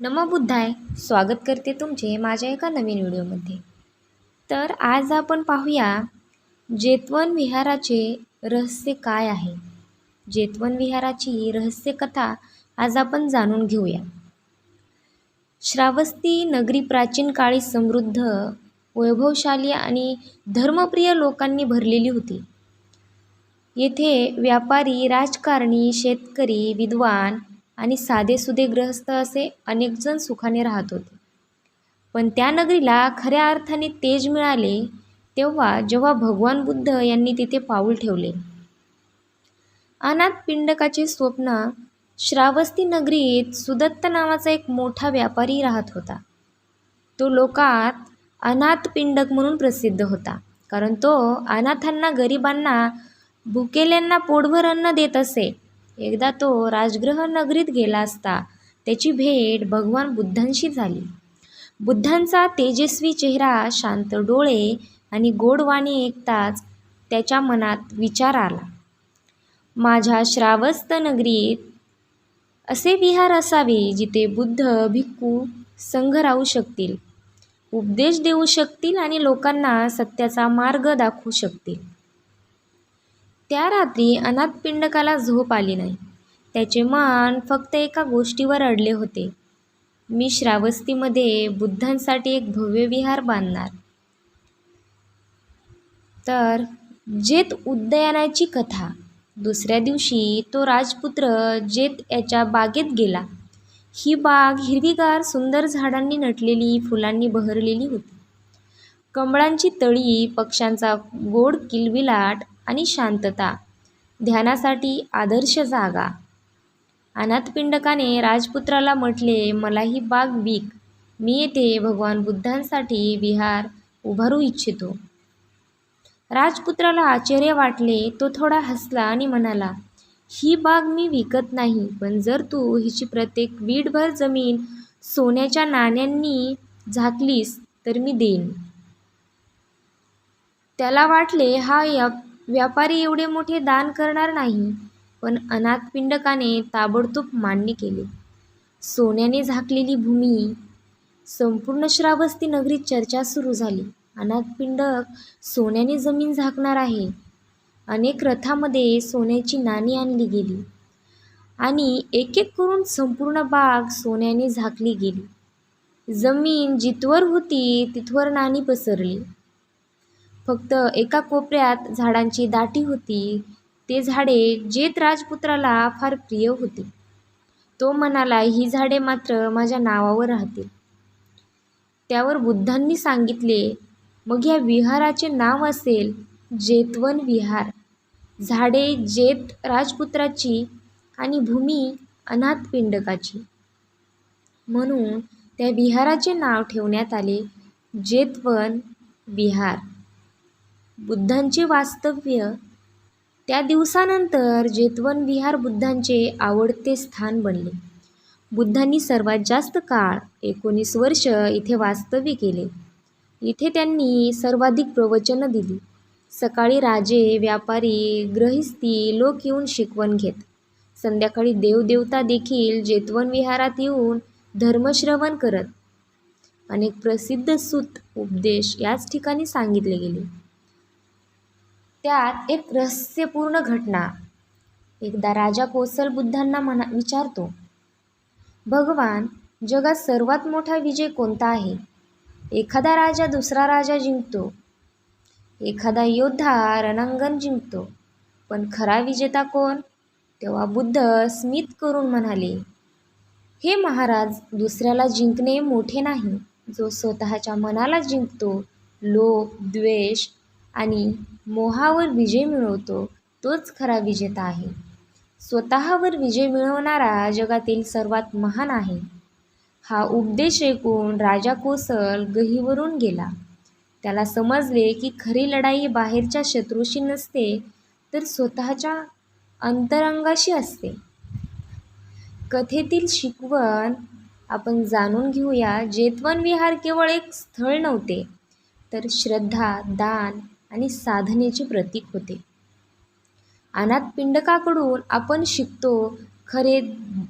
नमो बुद्धाय. स्वागत करते तुमचे माझ्या एका नवीन व्हिडिओमध्ये. तर आज आपण पाहूया जेतवन विहाराचे रहस्य काय आहे. जेतवन विहाराची रहस्य कथा आज आपण जाणून घेऊया. श्रावस्ती नगरी प्राचीन काळी समृद्ध वैभवशाली आणि धर्मप्रिय लोकांनी भरलेली होती. येथे व्यापारी राजकारणी शेतकरी विद्वान आणि साधेसुधे ग्रहस्थ असे अनेकजण सुखाने राहत होते. पण त्या नगरीला खऱ्या अर्थाने तेज मिळाले तेव्हा जेव्हा भगवान बुद्ध यांनी तिथे पाऊल ठेवले. अनाथ पिंडकाचे स्वप्न श्रावस्ती नगरीत सुदत्त नावाचा एक मोठा व्यापारी राहत होता. तो लोकात अनाथ पिंडक म्हणून प्रसिद्ध होता कारण तो अनाथांना गरिबांना भुकेल्यांना पोटभर अन्न देत असे. एकदा तो राजगृह नगरीत गेला असता त्याची भेट भगवान बुद्धांशी झाली. बुद्धांचा तेजस्वी चेहरा शांत डोळे आणि गोडवाणी ऐकताच त्याच्या मनात विचार आला. माझ्या श्रावस्त नगरीत असे विहार असावे जिथे बुद्ध भिक्खू संघ राहू शकतील उपदेश देऊ शकतील आणि लोकांना सत्याचा मार्ग दाखवू शकतील. त्या रात्री अनाथ पिंडकाला झोप आली नाही. त्याचे मन फक्त एका गोष्टीवर अडले होते. मी श्रावस्तीमध्ये बुद्धांसाठी एक भव्य विहार बांधणार. तर जेत उद्दयानाची कथा. दुसऱ्या दिवशी तो राजपुत्र जेत याच्या बागेत गेला. ही बाग हिरवीगार सुंदर झाडांनी नटलेली फुलांनी बहरलेली होती. कमळांची तळी पक्ष्यांचा गोड किलबिलाट आणि शांतता. ध्यानासाठी आदर्श जागा. अनाथपिंडकाने राजपुत्राला म्हटले मला ही बाग विक. मी येथे भगवान बुद्धांसाठी विहार उभारू इच्छितो. राजपुत्राला आश्चर्य वाटले तो थोडा हसला आणि म्हणाला ही बाग मी विकत नाही पण जर तू हिची प्रत्येक वीटभर जमीन सोन्याच्या नाण्यांनी झाकलीस तर मी देईन. त्याला वाटले हा या व्यापारी एवढे मोठे दान करणार नाही. पण अनाथपिंडकाने ताबडतोब मान्य केले. सोन्याने झाकलेली भूमी संपूर्ण श्रावस्ती नगरीत चर्चा सुरू झाली. अनाथपिंडक सोन्याने जमीन झाकणार आहे. अनेक रथामध्ये सोन्याची नाणी आणली गेली. आणि एक एक करून संपूर्ण बाग सोन्याने झाकली गेली. जमीन जिथवर होती तिथवर नाणी पसरली. फक्त एका कोपऱ्यात झाडांची दाटी होती. ते झाडे जेत राजपुत्राला फार प्रिय होते. तो म्हणाला ही झाडे मात्र माझ्या नावावर राहतील. त्यावर बुद्धांनी सांगितले मग या विहाराचे नाव असेल जेतवन विहार. झाडे जेत राजपुत्राची आणि भूमी अनाथ पिंडकाची. म्हणून त्या विहाराचे नाव ठेवण्यात आले जेतवन विहार. बुद्धांचे वास्तव्य त्या दिवसानंतर जेतवन विहार बुद्धांचे आवडते स्थान बनले. बुद्धांनी सर्वात जास्त काळ एकोणीस वर्ष इथे वास्तव्य केले. इथे त्यांनी सर्वाधिक प्रवचनं दिली. सकाळी राजे व्यापारी ग्रहिस्थी लोक येऊन शिकवण घेत. संध्याकाळी देवदेवता देखील जेतवन विहारात येऊन धर्मश्रवण करत. अनेक प्रसिद्ध सूत उपदेश याच ठिकाणी सांगितले गेले. त्यात एक रहस्यपूर्ण घटना. एकदा राजा कोसल बुद्धांना म्हणा विचारतो भगवान जगात सर्वात मोठा विजय कोणता आहे? एखादा राजा दुसरा राजा जिंकतो. एखादा योद्धा रणांगण जिंकतो. पण खरा विजेता कोण? तेव्हा बुद्ध स्मित करून म्हणाले हे महाराज दुसऱ्याला जिंकणे मोठे नाही. जो स्वतःच्या मनाला जिंकतो लोभ द्वेष आणि मोहावर विजय मिळवतो तोच खरा विजेता आहे. स्वतःवर विजय मिळवणारा जगातील सर्वात महान आहे. हा उपदेश ऐकून राजा कोसल गहीवरून गेला. त्याला समजले की खरी लढाई बाहेरच्या शत्रूशी नसते तर स्वतःच्या अंतरंगाशी असते. कथेतील शिकवण आपण जाणून घेऊया. जेतवन विहार केवळ एक स्थळ नव्हते तर श्रद्धा दान आणि साधनेचे प्रतीक होते. अनाथ पिंडकाकडून आपण शिकतो खरे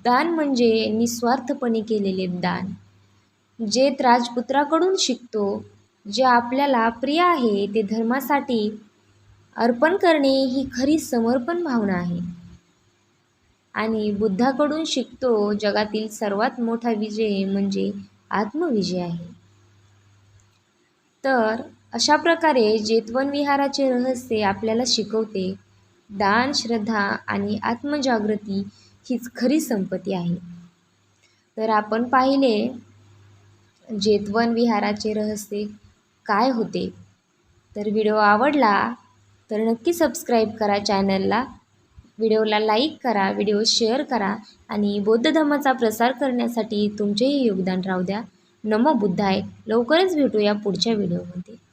दान म्हणजे निस्वार्थपणे केलेले दान. जे राजपुत्राकडून शिकतो जे आपल्याला प्रिय आहे ते धर्मासाठी अर्पण करणे ही खरी समर्पण भावना आहे. आणि बुद्धाकडून शिकतो जगातील सर्वात मोठा विजय म्हणजे आत्मविजय आहे. तर अशा प्रकारे जेतवन विहाराचे रहस्य आपल्याला शिकवते. दान श्रद्धा आणि आत्मजागृती हीच खरी संपत्ती आहे. तर आपण पाहिले जेतवन विहाराचे रहस्य काय होते. तर व्हिडिओ आवडला तर नक्की सबस्क्राईब करा चॅनलला. व्हिडिओला लाईक करा व्हिडिओ शेअर करा आणि बौद्ध धर्माचा प्रसार करण्यासाठी तुमचेही योगदान राहू द्या. नमो बुद्धाय. लवकरच भेटूया पुढच्या व्हिडिओमध्ये.